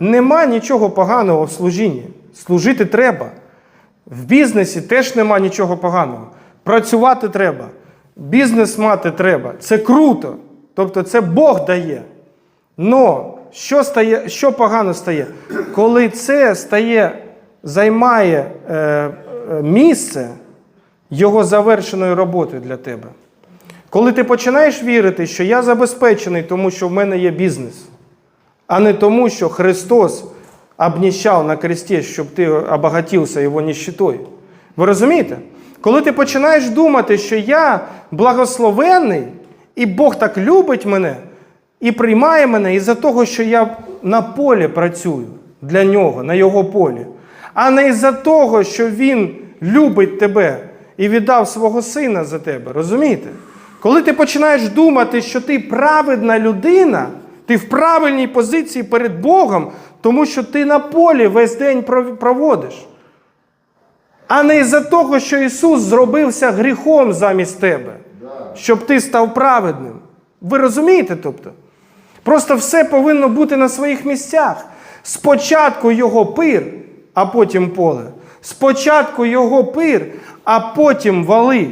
нема нічого поганого в служінні. Служити треба. В бізнесі теж нема нічого поганого. Працювати треба. Бізнес мати треба. Це круто. Тобто це Бог дає. Но що, стає, що погано стає? Коли це стає, займає е, е, місце його завершеної роботи для тебе. Коли ти починаєш вірити, що я забезпечений, тому що в мене є бізнес, а не тому, що Христос обніщав на кресті, щоб ти обагатився його нищетою. Ви розумієте? Коли ти починаєш думати, що я благословенний, і Бог так любить мене і приймає мене із-за того, що я на полі працюю для нього, на його полі, а не із-за того, що Він любить тебе і віддав свого сина за тебе. Розумієте? Коли ти починаєш думати, що ти праведна людина, ти в правильній позиції перед Богом, тому що ти на полі весь день проводиш. А не із-за того, що Ісус зробився гріхом замість тебе, щоб ти став праведним. Ви розумієте? тобто? Просто все повинно бути на своїх місцях. Спочатку його пир, а потім поле. Спочатку його пир, а потім вали.